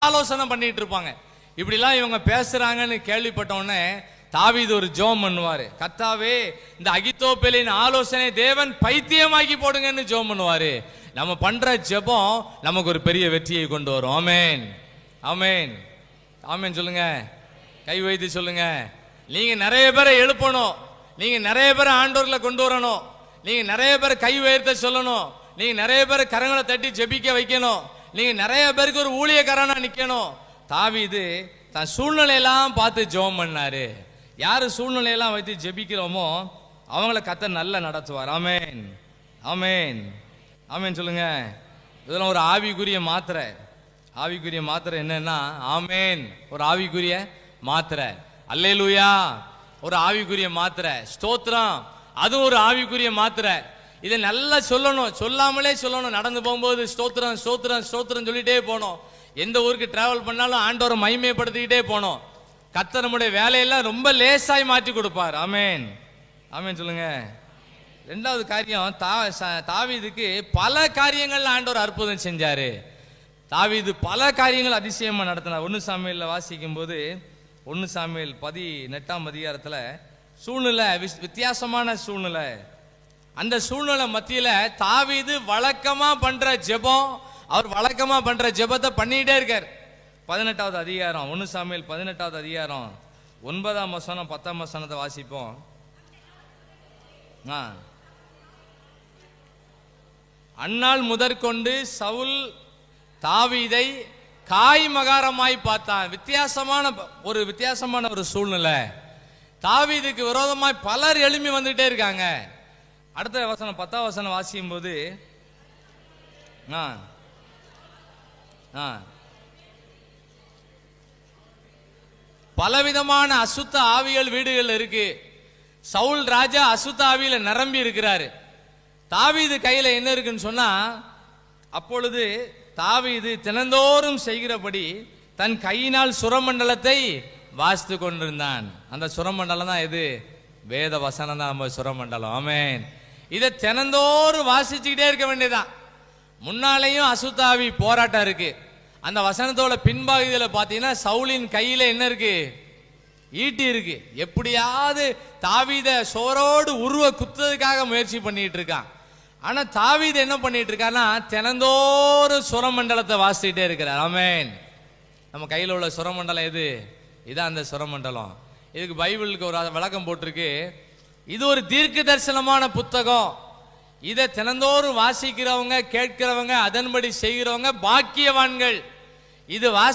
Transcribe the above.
ஆலோசனை பண்ணிட்டு இருப்பாங்க. இப்படிலாம் இவங்க பேசுறாங்கன்னு கேள்விப்பட்ட உடனே ஒரு ஜோம் பண்ணுவாரு. கத்தாவே இந்த அகித்தோப்பேலின் ஆலோசனை தேவன் பைத்தியமாக்கி போடுங்கன்னு ஜோம் பண்ணுவாரு. நம்ம பண்ற ஜெபம் நமக்கு ஒரு பெரிய வெற்றியை கொண்டு வரும். ஆமேன். ஆமேன். ஆமேன் சொல்லுங்க. கை வைத்து சொல்லுங்க. நீங்க நிறைய பேரை எழுப்பணும். நீங்க நிறைய பேரை ஆண்டோர்ல கொண்டு வரணும். நீங்க நிறைய பேர் கை உயர்த்த சொல்லணும். நீங்க நிறைய பேர் கரங்களை தட்டி ஜெபிக்க வைக்கணும். நீங்க நிறைய பேருக்கு ஒரு ஊழியக்காரனா நிக்கணும். தாவிது தன் சூழ்நிலையெல்லாம் பார்த்து ஜெபம் பண்ணாரு. யார் சூழ்நிலையெல்லாம் வைத்து ஜெபிக்கிறோமோ அவங்கள கத்த நல்லா நடத்துவார். ஆமேன். ஆமேன். ஆமேன் சொல்லுங்க. இதெல்லாம் ஒரு ஆவிக்குரிய மாத்திரை. ஆவிக்குரிய மாத்திரை என்னன்னா ஆமேன். ஒரு ஆவிக்குரிய மாத்திரை. அல்லேலூயா. ஒரு ஆவிக்குரிய மாத்திரை. ஸ்தோத்திரம். அதுவும் ஒரு ஆவிக்குரிய மாத்திரை. இதை நல்லா சொல்லணும். சொல்லாமலே சொல்லணும். நடந்து போகும்போது ஸ்தோத்திரம் ஸ்தோத்திரம் ஸ்தோத்திரம் சொல்லிட்டே போகணும். எந்த ஊருக்கு டிராவல் பண்ணாலும் ஆண்டோரை மைமைப்படுத்திக்கிட்டே போகணும். கத்த நம்முடைய வேலையெல்லாம் ரொம்ப லேசாய் மாற்றி கொடுப்பார். அமேன் ஆமேன் சொல்லுங்க. ரெண்டாவது காரியம் தா ச- பல காரியங்கள் ஆண்டவர் அற்புதம் செஞ்சாரு. தாவிது பல காரியங்கள் அதிசயமா நடத்தினார். ஒன்று சாமியில் வாசிக்கும் போது ஒன்று சாமியில் பதி நெட்டாம் அதிகாரத்தில் சூழ்நிலை விஸ்- வித்தியாசமான சூழ்நிலை. அந்த சூழ்நிலை மத்தியில தாவீது வழக்கமா பண்ற ஜெபம் அவர் வழக்கமா பண்ற ஜெபத்தை பண்ணிட்டே இருக்கார். பதினெட்டாவது அதிகாரம் ஒன்று சாமியில் பதினெட்டாவது அதிகாரம். ஒன்பதாம் வசனம் பத்தாம் வசனத்தை வாசிப்போம். ஆ. அந்நாள் முதற்கொண்டு சவுல் தாவீதை காய் மகாரமாய் பார்த்தான். வித்தியாசமான ஒரு வித்தியாசமான ஒரு சூழ்நிலை. தாவீதுக்கு விரோதமாய் பலர் எழும்பி வந்துட்டே இருக்காங்க. அடுத்த வசனம் பத்தாம் வசனம் வாசிக்கும் போது ஆ ஆ. பலவிதமான அசுத்த ஆவிகள் வீடுகள் இருக்கு. சவுல் ராஜா அசுத்த ஆவியில நிரம்பி இருக்கிறாரு. தாவீது கையில என்ன இருக்குன்னு சொன்னா அப்பொழுது தாவீது தினந்தோறும் செய்கிறபடி தன் கையினால் சுரமண்டலத்தை வாசித்து கொண்டிருந்தான். அந்த சுரமண்டலம் தான் எது? வேத வசனம் தான் நம்ம சுரமண்டலம். ஆமேன். இதை தினந்தோறும் வாசிச்சுக்கிட்டே இருக்க வேண்டியதுதான். முன்னாலேயும் அசுத்தாவி போராட்டம் இருக்கு. அந்த வசனத்தோட பின்பகுதியில் பார்த்தீங்கன்னா சவுலின் கையில் என்ன இருக்கு? ஈட்டி இருக்கு. எப்படியாவது தாவித சோரோடு உருவ குத்துறதுக்காக முயற்சி பண்ணிட்டு இருக்கான். ஆனா தாவீது என்ன பண்ணிட்டு இருக்கான்னா தினந்தோறும் சுரமண்டலத்தை வாசிச்சுட்டே இருக்கிறார். ஆமென். நம்ம கையில் உள்ள சுரமண்டலம் எது? இதான் அந்த சுரமண்டலம். இதுக்கு பைபிளுக்கு ஒரு விளக்கம் போட்டிருக்கு. இது ஒரு தீர்க்க தரிசனமான புத்தகம். இதை தினந்தோறும் வாசிக்கிறவங்க கேட்கிறவங்க அதன்படி செய்கிறவங்க பாக்கியவான்கள். இது வாசி